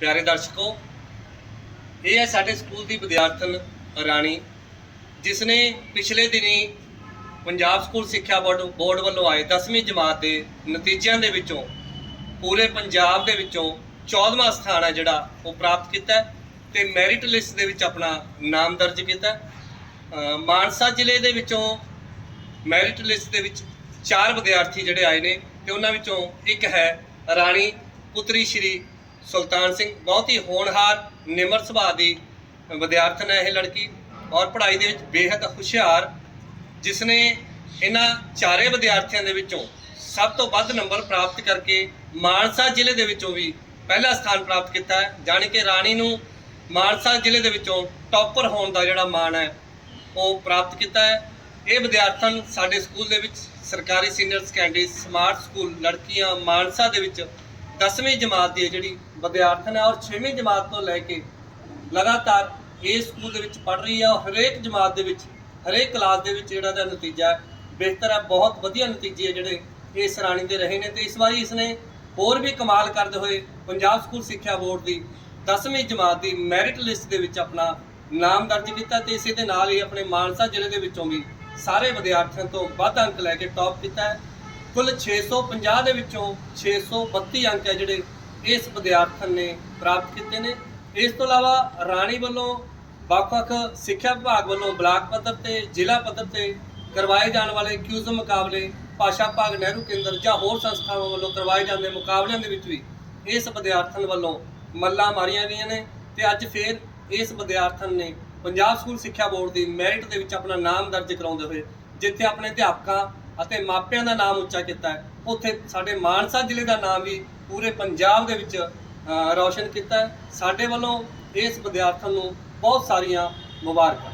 ਪਿਆਰੇ ਦਰਸ਼ਕੋ, ਇਹ ਹੈ ਸਾਡੇ ਸਕੂਲ ਦੀ ਵਿਦਿਆਰਥਣ ਰਾਣੀ ਜਿਸ ਨੇ ਪਿਛਲੇ ਦਿਨੀ ਪੰਜਾਬ ਸਕੂਲ ਸਿੱਖਿਆ ਬੋਰਡ ਬੋਰਡ ਵੱਲੋਂ ਆਏ 10ਵੀਂ ਜਮਾਤ ਦੇ ਨਤੀਜਿਆਂ ਦੇ ਵਿੱਚੋਂ, ਪੂਰੇ ਪੰਜਾਬ ਦੇ ਵਿੱਚੋਂ 14ਵਾਂ ਸਥਾਨ ਹੈ ਜਿਹੜਾ ਉਹ ਪ੍ਰਾਪਤ ਕੀਤਾ ਹੈ ਤੇ ਮੈਰਿਟ ਲਿਸਟ ਦੇ ਵਿੱਚ ਆਪਣਾ ਨਾਮ ਦਰਜ ਕੀਤਾ ਮਾਨਸਾ ਜ਼ਿਲ੍ਹੇ ਦੇ ਵਿੱਚੋਂ ਮੈਰਿਟ ਲਿਸਟ ਦੇ ਵਿੱਚ ਚਾਰ ਵਿਦਿਆਰਥੀ ਜਿਹੜੇ ਆਏ ਨੇ ਤੇ ਉਹਨਾਂ ਵਿੱਚੋਂ ਇੱਕ ਹੈ ਰਾਣੀ, ਪੁੱਤਰੀ ਸ਼੍ਰੀ ਸੁਲਤਾਨ ਸਿੰਘ ਬਹੁਤ ਹੀ ਹੋਣਹਾਰ, ਨਿਮਰ ਸੁਭਾਅ ਦੀ ਵਿਦਿਆਰਥਣ ਹੈ ਇਹ ਲੜਕੀ ਔਰ ਪੜ੍ਹਾਈ ਦੇ ਵਿੱਚ ਬੇहद ਹੁਸ਼ਿਆਰ ਜਿਸ ਨੇ ਇਹਨਾਂ ਚਾਰੇ ਵਿਦਿਆਰਥੀਆਂ ਦੇ ਵਿੱਚੋਂ ਸਭ ਤੋਂ ਵੱਧ ਨੰਬਰ ਪ੍ਰਾਪਤ ਕਰਕੇ ਮਾਨਸਾ ਜ਼ਿਲ੍ਹੇ ਦੇ ਵਿੱਚੋਂ ਵੀ ਪਹਿਲਾ ਸਥਾਨ ਪ੍ਰਾਪਤ ਕੀਤਾ ਹੈ। ਜਾਣੀ ਕਿ ਰਾਣੀ ਨੂੰ ਮਾਨਸਾ ਜ਼ਿਲ੍ਹੇ ਦੇ ਵਿੱਚੋਂ ਟੌਪਰ ਹੋਣ ਦਾ ਜਿਹੜਾ ਮਾਣ ਹੈ, ਉਹ ਪ੍ਰਾਪਤ ਕੀਤਾ ਹੈ। ਇਹ ਵਿਦਿਆਰਥਣ ਸਾਡੇ ਸਕੂਲ ਦੇ ਵਿੱਚ ਸਰਕਾਰੀ ਸੀਨੀਅਰ ਸੈਕੰਡਰੀ ਸਮਾਰਟ ਸਕੂਲ ਲੜਕੀਆਂ ਮਾਨਸਾ ਦੇ ਵਿੱਚ 10ਵੀਂ ਜਮਾਤ ਦੀ ਹੈ ਜਿਹੜੀ ਵਿਦਿਆਰਥਣ ਹੈ ਔਰ 6ਵੀਂ ਜਮਾਤ ਤੋਂ ਲੈ ਕੇ ਲਗਾਤਾਰ ਇਸ ਸਕੂਲ ਦੇ ਵਿੱਚ ਪੜ੍ਹ ਰਹੀ ਹੈ ਔਰ ਹਰੇਕ ਜਮਾਤ ਦੇ ਵਿੱਚ, ਹਰੇਕ ਕਲਾਸ ਦੇ ਵਿੱਚ ਜਿਹੜਾ ਦਾ ਨਤੀਜਾ ਬਿਹਤਰ ਹੈ, ਬਹੁਤ ਵਧੀਆ ਨਤੀਜੇ ਹੈ ਜਿਹੜੇ ਇਸ ਰਾਣੀ ਦੇ ਰਹੇ ਨੇ ਤੇ ਇਸ ਵਾਰੀ ਇਸ ਨੇ ਹੋਰ ਵੀ ਕਮਾਲ ਕਰਦੇ ਹੋਏ ਪੰਜਾਬ ਸਕੂਲ ਸਿੱਖਿਆ ਬੋਰਡ ਦੀ 10ਵੀਂ ਜਮਾਤ ਦੀ ਮੈਰਿਟ ਲਿਸਟ ਦੇ ਵਿੱਚ ਆਪਣਾ ਨਾਮ ਦਰਜ ਕੀਤਾ ਤੇ ਇਸੇ ਦੇ ਨਾਲ ਹੀ ਆਪਣੇ ਮਾਨਸਾ ਜ਼ਿਲ੍ਹੇ ਦੇ ਵਿੱਚੋਂ ਵੀ ਸਾਰੇ ਵਿਦਿਆਰਥੀਆਂ ਤੋਂ ਵੱਧ ਅੰਕ ਲੈ ਕੇ ਟੌਪ ਕੀਤਾ ਹੈ। ਕੁੱਲ 650 ਦੇ ਵਿੱਚੋਂ 632 ਅੰਕ ਹੈ ਜਿਹੜੇ ਇਸ ਵਿਦਿਆਰਥਣ ਨੇ ਪ੍ਰਾਪਤ ਕੀਤੇ ਨੇ। ਇਸ ਤੋਂ ਇਲਾਵਾ ਰਾਣੀ ਵੱਲੋਂ ਵੱਖ-ਵੱਖ ਸਿੱਖਿਆ ਵਿਭਾਗ ਵੱਲੋਂ ਬਲਾਕ ਪੱਧਰ ਤੇ, ਜ਼ਿਲ੍ਹਾ ਪੱਧਰ ਤੇ ਕਰਵਾਏ ਜਾਣ ਵਾਲੇ ਕਿਊਜ਼ ਮੁਕਾਬਲੇ ਭਾਸ਼ਾ ਭਾਗ ਨਹਿਰੂ ਕੇਂਦਰ ਜਾਂ ਹੋਰ ਸੰਸਥਾਵਾਂ ਵੱਲੋਂ ਕਰਵਾਏ ਜਾਂਦੇ ਮੁਕਾਬਲਿਆਂ ਦੇ ਵਿੱਚ ਵੀ ਇਸ ਵਿਦਿਆਰਥਣ ਵੱਲੋਂ ਮੱਲਾਂ ਮਾਰੀਆਂ ਗਈਆਂ ਨੇ ਤੇ ਅੱਜ ਫੇਰ ਇਸ ਵਿਦਿਆਰਥਣ ਨੇ ਪੰਜਾਬ ਸਕੂਲ ਸਿੱਖਿਆ ਬੋਰਡ ਦੀ ਮੈਰਿਟ ਦੇ ਵਿੱਚ ਆਪਣਾ ਨਾਮ ਦਰਜ ਕਰਾਉਂਦੇ ਹੋਏ ਜਿੱਥੇ ਆਪਣੇ ਅਧਿਆਪਕਾਂ ਅਤੇ ਮਾਪਿਆਂ ਦਾ ਨਾਮ ਉੱਚਾ ਕੀਤਾ ਹੈ। ਉੱਥੇ ਸਾਡੇ ਮਾਨਸਾ ਜ਼ਿਲ੍ਹੇ ਦਾ ਨਾਮ ਵੀ ਪੂਰੇ ਪੰਜਾਬ ਦੇ ਵਿੱਚ ਰੌਸ਼ਨ ਕੀਤਾ ਹੈ। ਸਾਡੇ ਵੱਲੋਂ ਇਸ ਵਿਦਿਆਰਥਣ ਨੂੰ ਬਹੁਤ ਸਾਰੀਆਂ ਮੁਬਾਰਕਾਂ।